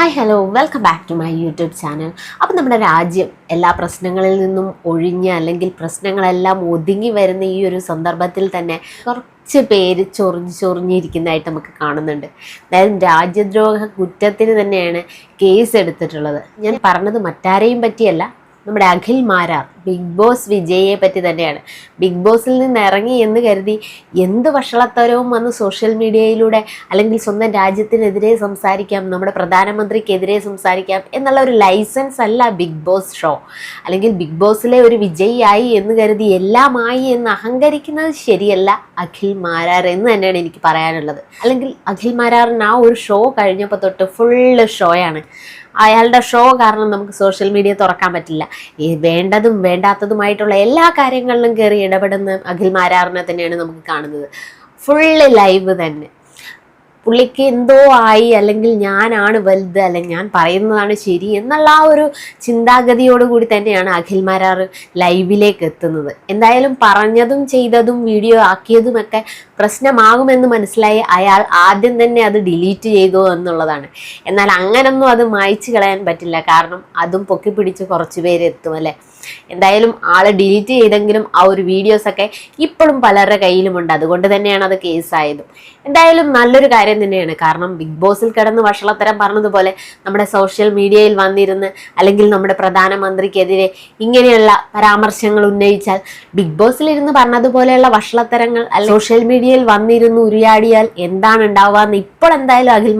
Hi hello welcome back to my YouTube channel അപ്പം നമ്മുടെ രാജ്യം എല്ലാ പ്രശ്നങ്ങളിൽ നിന്നും ഒഴിഞ്ഞ് അല്ലെങ്കിൽ പ്രശ്നങ്ങളെല്ലാം ഒതുങ്ങി വരുന്ന ഈ ഒരു സന്ദർഭത്തിൽ തന്നെ കുറച്ച് പേര് ചൊറിഞ്ഞ് ചൊറിഞ്ഞിരിക്കുന്നതായിട്ട് നമുക്ക് കാണുന്നുണ്ട്. അതായത് രാജ്യദ്രോഹ കുറ്റത്തിന് തന്നെയാണ് കേസ് എടുത്തിട്ടുള്ളത്. ഞാൻ പറഞ്ഞത് മറ്റാരെയും പറ്റിയല്ല നമ്മുടെ അഖിൽ മാരാർ ബിഗ് ബോസ് വിജയെ പറ്റി തന്നെയാണ്. ബിഗ് ബോസിൽ നിന്ന് ഇറങ്ങി എന്ന് കരുതി എന്ത് വഷളത്തരവും വന്ന് സോഷ്യൽ മീഡിയയിലൂടെ അല്ലെങ്കിൽ സ്വന്തം രാജ്യത്തിനെതിരെ സംസാരിക്കാം നമ്മുടെ പ്രധാനമന്ത്രിക്കെതിരെ സംസാരിക്കാം എന്നുള്ള ഒരു ലൈസൻസ് അല്ല ബിഗ് ബോസ് ഷോ. അല്ലെങ്കിൽ ബിഗ് ബോസിലെ ഒരു വിജയിയായി എന്ന് കരുതി എല്ലാമായി എന്ന് അഹങ്കരിക്കുന്നത് ശരിയല്ല അഖിൽ മാരാർ എന്ന് തന്നെയാണ് എനിക്ക് പറയാനുള്ളത്. അല്ലെങ്കിൽ അഖിൽ മാരാറിന് ആ ഒരു ഷോ കഴിഞ്ഞപ്പോൾ തൊട്ട് ഫുള്ള് ഷോയാണ്. അയാളുടെ ഷോ കാരണം നമുക്ക് സോഷ്യൽ മീഡിയ തുറക്കാൻ പറ്റില്ല. ഈ വേണ്ടതും വേണ്ടാത്തതുമായിട്ടുള്ള എല്ലാ കാര്യങ്ങളിലും കയറി ഇടപെടുന്ന അഖിൽ മാരാറിനെ തന്നെയാണ് നമുക്ക് കാണുന്നത്. ഫുള്ള് ലൈവ് തന്നെ. പുള്ളിക്ക് എന്തോ ആയി അല്ലെങ്കിൽ ഞാനാണ് വലുത് അല്ലെങ്കിൽ ഞാൻ പറയുന്നതാണ് ശരി എന്നുള്ള ആ ഒരു ചിന്താഗതിയോടുകൂടി തന്നെയാണ് അഖിൽ മാരാർ ലൈവിലേക്ക് എത്തുന്നത്. എന്തായാലും പറഞ്ഞതും ചെയ്തതും വീഡിയോ ആക്കിയതുമൊക്കെ പ്രശ്നമാകുമെന്ന് മനസ്സിലായി അയാൾ ആദ്യം തന്നെ അത് ഡിലീറ്റ് ചെയ്തു എന്നുള്ളതാണ്. എന്നാൽ അങ്ങനൊന്നും അത് മായ്ച്ചു കളയാൻ പറ്റില്ല. കാരണം അതും പൊക്കി പിടിച്ച് കുറച്ച് പേര് എത്തും അല്ലേ? എന്തായാലും ആൾ ഡിലീറ്റ് ചെയ്തെങ്കിലും ആ ഒരു വീഡിയോസൊക്കെ ഇപ്പോഴും പലരുടെ കയ്യിലുമുണ്ട്. അതുകൊണ്ട് തന്നെയാണ് അത് കേസായതും എന്തായാലും നല്ലൊരു കാര്യം തന്നെയാണ്. കാരണം ബിഗ് ബോസിൽ കിടന്ന് വഷളത്തരം പറഞ്ഞതുപോലെ നമ്മുടെ സോഷ്യൽ മീഡിയയിൽ വന്നിരുന്ന് അല്ലെങ്കിൽ നമ്മുടെ പ്രധാനമന്ത്രിക്കെതിരെ ഇങ്ങനെയുള്ള പരാമർശങ്ങൾ ഉന്നയിച്ചാൽ ബിഗ് ബോസിൽ ഇരുന്ന് പറഞ്ഞതുപോലെയുള്ള വഷളത്തരങ്ങൾ സോഷ്യൽ മീഡിയയിൽ വന്നിരുന്ന് ഉരിയാടിയാൽ എന്താണ് ഉണ്ടാവുക എന്ന് ഇപ്പോൾ എന്തായാലും അഖിൽ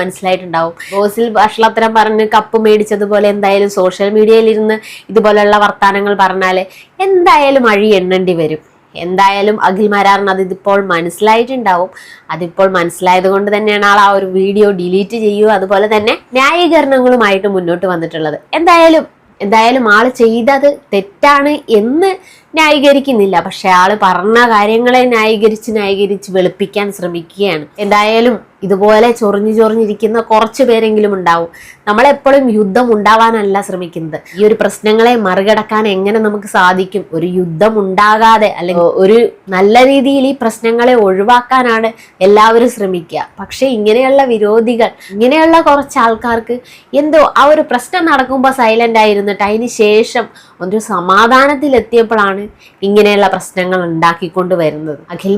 മനസ്സിലായിട്ടുണ്ടാവും. ബോസിൽ വഷളത്തരം പറഞ്ഞ് കപ്പ് മേടിച്ചതുപോലെ എന്തായാലും സോഷ്യൽ മീഡിയയിൽ ഇരുന്ന് ഇതുപോലെയുള്ള വർത്താനങ്ങൾ പറഞ്ഞാൽ എന്തായാലും അഴി എണ്ണേണ്ടി വരും. എന്തായാലും അഖിൽ മാരാറിന് അത് ഇതിപ്പോൾ മനസ്സിലായിട്ടുണ്ടാവും. അതിപ്പോൾ മനസ്സിലായത് കൊണ്ട് തന്നെയാണ് ആൾ ആ ഒരു വീഡിയോ ഡിലീറ്റ് ചെയ്യുക. അതുപോലെ തന്നെ ന്യായീകരണങ്ങളുമായിട്ട് മുന്നോട്ട് വന്നിട്ടുള്ളത്. എന്തായാലും എന്തായാലും ആൾ ചെയ്തത് തെറ്റാണ് എന്ന് ന്യായീകരിക്കുന്നില്ല. പക്ഷെ ആൾ പറഞ്ഞ കാര്യങ്ങളെ ന്യായീകരിച്ച് ന്യായീകരിച്ച് വെളുപ്പിക്കാൻ ശ്രമിക്കുകയാണ്. എന്തായാലും ഇതുപോലെ ചൊറിഞ്ഞു ചൊറിഞ്ഞിരിക്കുന്ന കുറച്ച് പേരെങ്കിലും ഉണ്ടാവും. നമ്മളെപ്പോഴും യുദ്ധം ഉണ്ടാവാനല്ല ശ്രമിക്കുന്നത്. ഈ ഒരു പ്രശ്നങ്ങളെ മറികടക്കാൻ എങ്ങനെ നമുക്ക് സാധിക്കും? ഒരു യുദ്ധം ഉണ്ടാകാതെ അല്ലെങ്കിൽ ഒരു നല്ല രീതിയിൽ ഈ പ്രശ്നങ്ങളെ ഒഴിവാക്കാനാണ് എല്ലാവരും ശ്രമിക്കുക. പക്ഷേ ഇങ്ങനെയുള്ള വിരോധികൾ ഇങ്ങനെയുള്ള കുറച്ച് ആൾക്കാർക്ക് എന്തോ ആ ഒരു പ്രശ്നം നടക്കുമ്പോൾ സൈലന്റ് ആയിരുന്നിട്ട് അതിന് ശേഷം ഒരു സമാധാനത്തിൽ എത്തിയപ്പോഴാണ് ഇങ്ങനെയുള്ള പ്രശ്നങ്ങൾ ഉണ്ടാക്കിക്കൊണ്ട് വരുന്നത്. അഖിൽ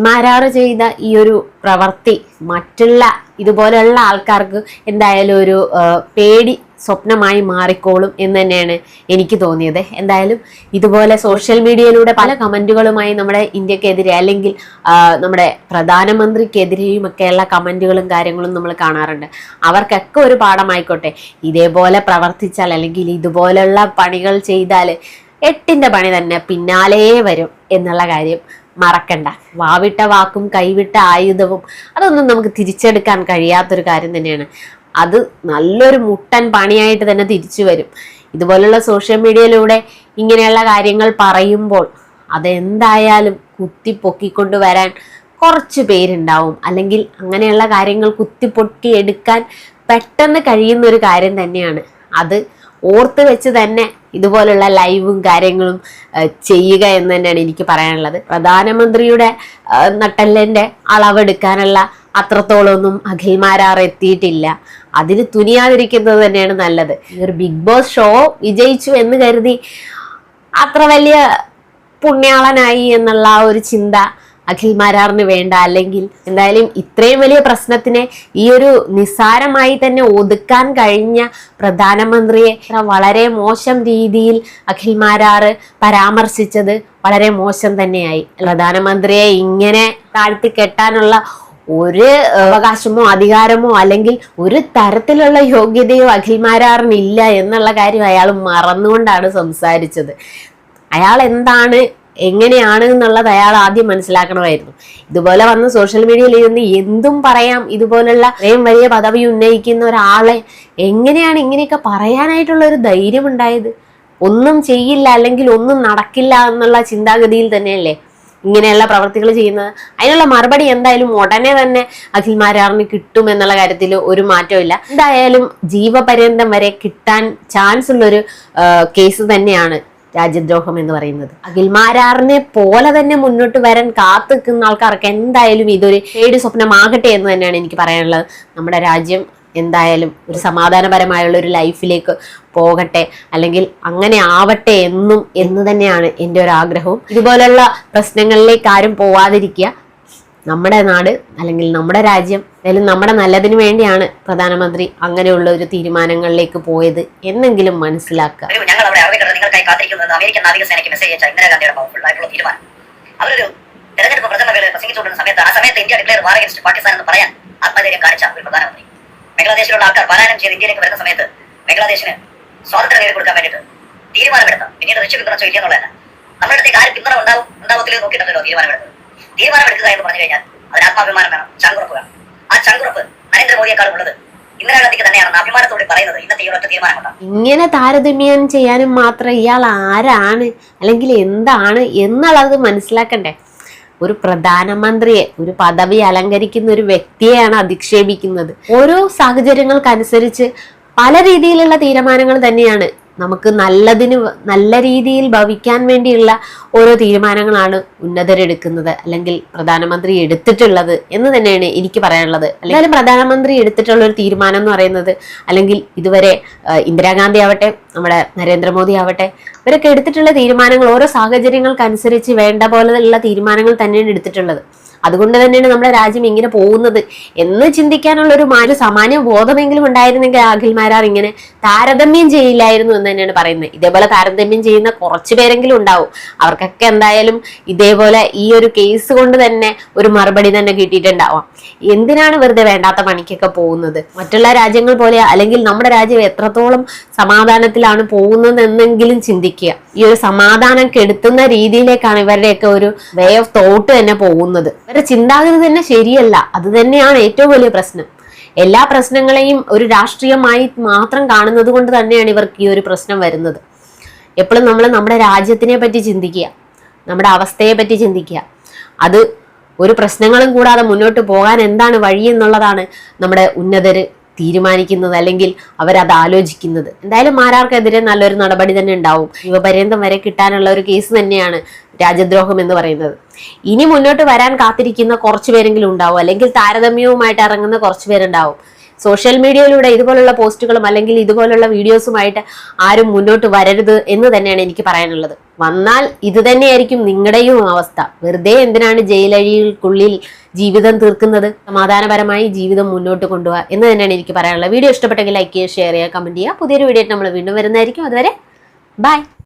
ചെയ്ത ഈ ഒരു പ്രവൃത്തി മറ്റുള്ള ഇതുപോലെയുള്ള ആൾക്കാർക്ക് എന്തായാലും ഒരു പേടി സ്വപ്നമായി മാറിക്കോളും എന്ന് തന്നെയാണ് എനിക്ക് തോന്നിയത്. എന്തായാലും ഇതുപോലെ സോഷ്യൽ മീഡിയയിലൂടെ പല കമന്റുകളുമായി നമ്മുടെ ഇന്ത്യക്കെതിരെ അല്ലെങ്കിൽ നമ്മുടെ പ്രധാനമന്ത്രിക്കെതിരെയും ഒക്കെയുള്ള കമന്റുകളും കാര്യങ്ങളും നമ്മൾ കാണാറുണ്ട്. അവർക്കൊക്കെ ഒരു പാഠമായിക്കോട്ടെ ഇതേപോലെ പ്രവർത്തിച്ചാൽ അല്ലെങ്കിൽ ഇതുപോലെയുള്ള പണികൾ ചെയ്താൽ എട്ടിന്റെ പണി തന്നെ പിന്നാലേ വരും എന്നുള്ള കാര്യം മറക്കണ്ട. വാവിട്ട വാക്കും കൈവിട്ട ആയുധവും അതൊന്നും നമുക്ക് തിരിച്ചെടുക്കാൻ കഴിയാത്തൊരു കാര്യം തന്നെയാണ്. അത് നല്ലൊരു മുട്ടൻ പണിയായിട്ട് തന്നെ തിരിച്ചു വരും. ഇതുപോലുള്ള സോഷ്യൽ മീഡിയയിലൂടെ ഇങ്ങനെയുള്ള കാര്യങ്ങൾ പറയുമ്പോൾ അതെന്തായാലും കുത്തി പൊക്കിക്കൊണ്ട് വരാൻ കുറച്ച് പേരുണ്ടാവും. അല്ലെങ്കിൽ അങ്ങനെയുള്ള കാര്യങ്ങൾ കുത്തിപ്പൊട്ടി എടുക്കാൻ പെട്ടെന്ന് കഴിയുന്ന ഒരു കാര്യം തന്നെയാണ്. അത് ഓർത്ത് വെച്ച് തന്നെ ഇതുപോലുള്ള ലൈവും കാര്യങ്ങളും ചെയ്യുക എന്ന് തന്നെയാണ് എനിക്ക് പറയാനുള്ളത്. പ്രധാനമന്ത്രിയുടെ ആ, നട്ടെല്ലിന്റെ അളവെടുക്കാനുള്ള അത്രത്തോളമൊന്നും അഖിൽമാരാർ എത്തിയിട്ടില്ല. അതിന് തുനിയാതിരിക്കുന്നത് തന്നെയാണ് നല്ലത്. ഒരു ബിഗ് ബോസ് ഷോ വിജയിച്ചു എന്ന് കരുതി അത്ര വലിയ പുണ്യാളനായി എന്നുള്ള ഒരു ചിന്ത അഖിൽ മാരാറിന് വേണ്ട അല്ലെങ്കിൽ എന്തായാലും ഇത്രയും വലിയ പ്രശ്നത്തിനെ ഈ ഒരു നിസ്സാരമായി തന്നെ ഒതുക്കാൻ കഴിഞ്ഞ പ്രധാനമന്ത്രിയെ വളരെ മോശം രീതിയിൽ അഖിൽ മാരാറ് പരാമർശിച്ചത് വളരെ മോശം തന്നെയായി. പ്രധാനമന്ത്രിയെ ഇങ്ങനെ താഴ്ത്തി കെട്ടാനുള്ള ഒരു അവകാശമോ അധികാരമോ അല്ലെങ്കിൽ ഒരു തരത്തിലുള്ള യോഗ്യതയോ അഖിൽ മാരാറിനില്ല എന്നുള്ള കാര്യം അയാൾ മറന്നുകൊണ്ടാണ് സംസാരിച്ചത്. അയാൾ എന്താണ് എങ്ങനെയാണ് എന്നുള്ളത് അയാൾ ആദ്യം മനസ്സിലാക്കണമായിരുന്നു. ഇതുപോലെ വന്ന് സോഷ്യൽ മീഡിയയിൽ ഇരുന്ന് എന്തും പറയാം. ഇതുപോലുള്ള ഇത്രയും വലിയ പദവി ഉന്നയിക്കുന്ന ഒരാളെ എങ്ങനെയാണ് ഇങ്ങനെയൊക്കെ പറയാനായിട്ടുള്ള ഒരു ധൈര്യം ഉണ്ടായത് ഒന്നും ചെയ്യില്ല അല്ലെങ്കിൽ ഒന്നും നടക്കില്ല എന്നുള്ള ചിന്താഗതിയിൽ തന്നെയല്ലേ ഇങ്ങനെയുള്ള പ്രവർത്തികൾ ചെയ്യുന്നത്? അതിനുള്ള മറുപടി എന്തായാലും ഉടനെ തന്നെ അഖിൽ മാരാറിന് കിട്ടും എന്നുള്ള കാര്യത്തിൽ ഒരു മാറ്റമില്ല എന്തായാലും ജീവപര്യന്തം വരെ കിട്ടാൻ ചാൻസ് ഉള്ളൊരു കേസ് തന്നെയാണ് രാജ്യദ്രോഹം എന്ന് പറയുന്നത്. അഖിൽ മാരാറിനെ പോലെ തന്നെ മുന്നോട്ട് വരാൻ കാത്തു നിൽക്കുന്ന ആൾക്കാർക്ക് എന്തായാലും ഇതൊരു പേടി സ്വപ്നമാകട്ടെ എന്ന് തന്നെയാണ് എനിക്ക് പറയാനുള്ളത്. നമ്മുടെ രാജ്യം എന്തായാലും ഒരു സമാധാനപരമായുള്ള ഒരു ലൈഫിലേക്ക് പോകട്ടെ അല്ലെങ്കിൽ അങ്ങനെ ആവട്ടെ എന്നും എന്ന് തന്നെയാണ് എന്റെ ഒരു ആഗ്രഹവും. ഇതുപോലുള്ള പ്രശ്നങ്ങളിലേക്ക് ആരും പോവാതിരിക്കുക. നമ്മുടെ നാട് അല്ലെങ്കിൽ നമ്മുടെ രാജ്യം അല്ലെങ്കിൽ നമ്മുടെ നല്ലതിന് വേണ്ടിയാണ് പ്രധാനമന്ത്രി അങ്ങനെയുള്ള ഒരു തീരുമാനങ്ങളിലേക്ക് പോയത് എന്നെങ്കിലും മനസ്സിലാക്കുക. ഞങ്ങൾ അവിടെ അറബിക്കടൽ നിങ്ങൾക്കായി കാത്തിരിക്കുന്നത്. അമേരിക്കൻ നാവികസേനയ്ക്ക് മെസ്സേജ് അയച്ച ഇന്ദിരാഗാന്ധിയുടെ പവർഫുൾ ആയിട്ടുള്ള തീരുമാനം. അവരൊരു തെരഞ്ഞെടുപ്പ് പ്രചരണവേളയിൽ പ്രസംഗിച്ചുകൊണ്ടിരുന്ന സമയത്ത് ആ സമയത്ത് India declare war against Pakistan എന്ന് പറയാൻ ആത്മധൈര്യം കാണിച്ച ഒരു പ്രധാനമന്ത്രി. ബംഗ്ലാദേശിലുള്ള ആൾക്കാർ പലായനം ചെയ്ത് ഇന്ത്യയിലേക്ക് വരുന്ന സമയത്ത് ബംഗ്ലാദേശിന് സ്വാതന്ത്ര്യം നേടിക്കൊടുക്കാൻ വേണ്ടിയിട്ട് തീരുമാനമെടുത്ത പിന്നീട് റിച്ച് പിന്തുണ ഇല്ല എന്നുള്ളതല്ല. നമ്മുടെ അടുത്തേക്ക് ആര് പിന്തുണ ഉണ്ടാവും ഉണ്ടാവത്തില്ലേ നോക്കിയിട്ടല്ലോ തീരുമാനമെടുത്തത്. തീരുമാനമെടുക്കുക എന്ന് പറഞ്ഞു കഴിഞ്ഞാൽ അതിന് ആത്മാഭിമാനം വേണം ചങ്കുറപ്പ് വേണം. ആ ചങ്കുറപ്പ് നരേന്ദ്രമോദിയെക്കാളും ഉള്ളത്. പറയുന്നത്. ഇങ്ങനെ താരതമ്യം ചെയ്യാനും മാത്രം ഇയാൾ ആരാണ്? അല്ലെങ്കിൽ എന്താണ്? എന്നുള്ളത് മനസ്സിലാക്കണ്ടേ. ഒരു പ്രധാനമന്ത്രിയെ ഒരു പദവി അലങ്കരിക്കുന്ന ഒരു വ്യക്തിയെയാണ് അധിക്ഷേപിക്കുന്നത്. ഓരോ സാഹചര്യങ്ങൾക്കനുസരിച്ച് പല രീതിയിലുള്ള തീരുമാനങ്ങൾ തന്നെയാണ് നമുക്ക് നല്ലതിന് നല്ല രീതിയിൽ ഭവിക്കാൻ വേണ്ടിയുള്ള ഓരോ തീരുമാനങ്ങളാണ് ഉന്നതരെടുക്കുന്നത്. അല്ലെങ്കിൽ പ്രധാനമന്ത്രി എടുത്തിട്ടുള്ളത് എന്ന് തന്നെയാണ് എനിക്ക് പറയാനുള്ളത്. അല്ലെങ്കിൽ പ്രധാനമന്ത്രി എടുത്തിട്ടുള്ള ഒരു തീരുമാനം എന്ന് പറയുന്നത് അല്ലെങ്കിൽ ഇതുവരെ ഇന്ദിരാഗാന്ധി ആവട്ടെ നമ്മുടെ നരേന്ദ്രമോദി ആവട്ടെ ഇവരൊക്കെ എടുത്തിട്ടുള്ള തീരുമാനങ്ങൾ ഓരോ സാഹചര്യങ്ങൾക്കനുസരിച്ച് വേണ്ട പോലെയുള്ള തീരുമാനങ്ങൾ തന്നെയാണ് എടുത്തിട്ടുള്ളത്. അതുകൊണ്ട് തന്നെയാണ് നമ്മുടെ രാജ്യം ഇങ്ങനെ പോകുന്നത്. എന്ന് ചിന്തിക്കാനുള്ള ഒരു മാറ്റ സാമാന്യ ബോധമെങ്കിലും ഉണ്ടായിരുന്നെങ്കിൽ അഖിൽമാരാർ ഇങ്ങനെ താരതമ്യം ചെയ്യില്ലായിരുന്നു എന്ന് തന്നെയാണ് പറയുന്നത്. ഇതേപോലെ താരതമ്യം ചെയ്യുന്ന കുറച്ച് പേരെങ്കിലും ഉണ്ടാവും. അവർക്കൊക്കെ എന്തായാലും ഇതേപോലെ ഈ ഒരു കേസ് കൊണ്ട് തന്നെ ഒരു മറുപടി തന്നെ കിട്ടിയിട്ടുണ്ടാവാം. എന്തിനാണ് വെറുതെ വേണ്ടാത്ത പണിക്കൊക്കെ പോകുന്നത്? മറ്റുള്ള രാജ്യങ്ങൾ പോലെ അല്ലെങ്കിൽ നമ്മുടെ രാജ്യം എത്രത്തോളം സമാധാനത്തിലാണ് പോകുന്നത് എന്നെങ്കിലും ചിന്തിക്കുക. ഈ ഒരു സമാധാനം കെടുത്തുന്ന രീതിയിലേക്കാണ് ഇവരുടെയൊക്കെ ഒരു വേ ഓഫ് തോട്ട് തന്നെ പോകുന്നത്. ഇവരുടെ ചിന്താഗതി തന്നെ ശരിയല്ല. അത് തന്നെയാണ് ഏറ്റവും വലിയ പ്രശ്നം. എല്ലാ പ്രശ്നങ്ങളെയും ഒരു രാഷ്ട്രീയമായി മാത്രം കാണുന്നത് കൊണ്ട് തന്നെയാണ് ഇവർക്ക് ഈ ഒരു പ്രശ്നം വരുന്നത്. എപ്പോഴും നമ്മൾ നമ്മുടെ രാജ്യത്തിനെ പറ്റി ചിന്തിക്കുക. നമ്മുടെ അവസ്ഥയെ പറ്റി ചിന്തിക്കുക. അത് ഒരു പ്രശ്നങ്ങളും കൂടാതെ മുന്നോട്ട് പോകാൻ എന്താണ് വഴി എന്നുള്ളതാണ് നമ്മുടെ ഉന്നതര് തീരുമാനിക്കുന്നത് അല്ലെങ്കിൽ അവരത് ആലോചിക്കുന്നത്. എന്തായാലും മാരാർക്കെതിരെ നല്ലൊരു നടപടി തന്നെ ഉണ്ടാവും. യുവപര്യന്തം വരെ കിട്ടാനുള്ള ഒരു കേസ് തന്നെയാണ് രാജ്യദ്രോഹം എന്ന് പറയുന്നത്. ഇനി മുന്നോട്ട് വരാൻ കാത്തിരിക്കുന്ന കുറച്ചുപേരെങ്കിലും ഉണ്ടാവും. അല്ലെങ്കിൽ താരതമ്യവുമായിട്ട് ഇറങ്ങുന്ന കുറച്ച് പേരുണ്ടാവും. സോഷ്യൽ മീഡിയയിലൂടെ ഇതുപോലുള്ള പോസ്റ്റുകളും അല്ലെങ്കിൽ ഇതുപോലുള്ള വീഡിയോസുമായിട്ട് ആരും മുന്നോട്ട് വരരുത് എന്ന് തന്നെയാണ് എനിക്ക് പറയാനുള്ളത്. വന്നാൽ ഇത് തന്നെയായിരിക്കും നിങ്ങളുടെയും അവസ്ഥ. വെറുതെ എന്തിനാണ് ജയിലഴികൾക്കുള്ളിൽ ജീവിതം തീർക്കുന്നത്? സമാധാനപരമായി ജീവിതം മുന്നോട്ട് കൊണ്ടുപോകുക എന്ന് തന്നെയാണ് എനിക്ക് പറയാനുള്ളത്. വീഡിയോ ഇഷ്ടപ്പെട്ടെങ്കിൽ ലൈക്ക് ചെയ്യുക ഷെയർ ചെയ്യുക കമന്റ് ചെയ്യുക. പുതിയൊരു വീഡിയോ നമ്മൾ വീണ്ടും വരുന്നതായിരിക്കും. അതുവരെ ബൈ